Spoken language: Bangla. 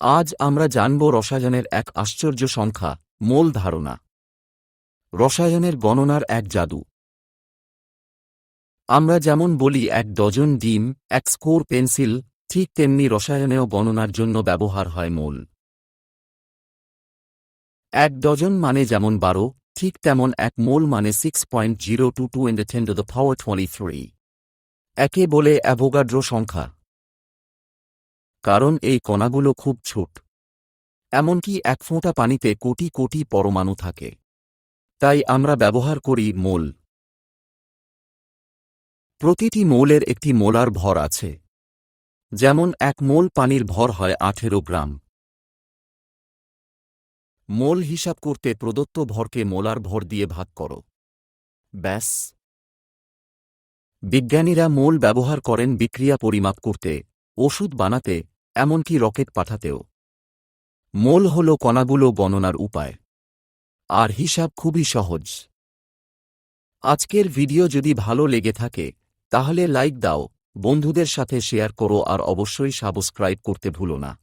আজ আমরা জানব রসায়নের এক আশ্চর্য সংখ্যা, মূল ধারণা। রসায়নের গণনার এক জাদু। আমরা যেমন বলি এক ডজন ডিম, এক স্কোর পেন্সিল, ঠিক তেমনি রসায়নেও গণনার জন্য ব্যবহার হয় মূল। এক ডজন মানে যেমন বারো ঠিক তেমন এক মোল মানে six point zero two two in the ten to the power twenty three একে বলে অ্যাভোগাড্রো সংখ্যা। কারণ এই কণাগুলো খুব ছোট। এমনকি এক ফোঁটা পানিতে কোটি কোটি পরমাণু থাকে। তাই আমরা ব্যবহার করি মোল। প্রতিটি মোলের একটি মোলার ভর আছে। যেমন এক মোল পানির ভর হয় আঠেরো গ্রাম। মোল হিসাব করতে প্রদত্ত ভরকে মোলার ভর দিয়ে ভাগ করো। ব্যাস। বিজ্ঞানীরা মোল ব্যবহার করেন বিক্রিয়া পরিমাপ করতে, ওষুধ বানাতে, এমনকি রকেট পাঠাতেও। মোল হল কণাগুলো গণনার উপায়। আর হিসাব খুবই সহজ। আজকের ভিডিও যদি ভালো লেগে থাকে, তাহলে লাইক দাও, বন্ধুদের সাথে শেয়ার করো আর অবশ্যই সাবস্ক্রাইব করতে ভুলো না।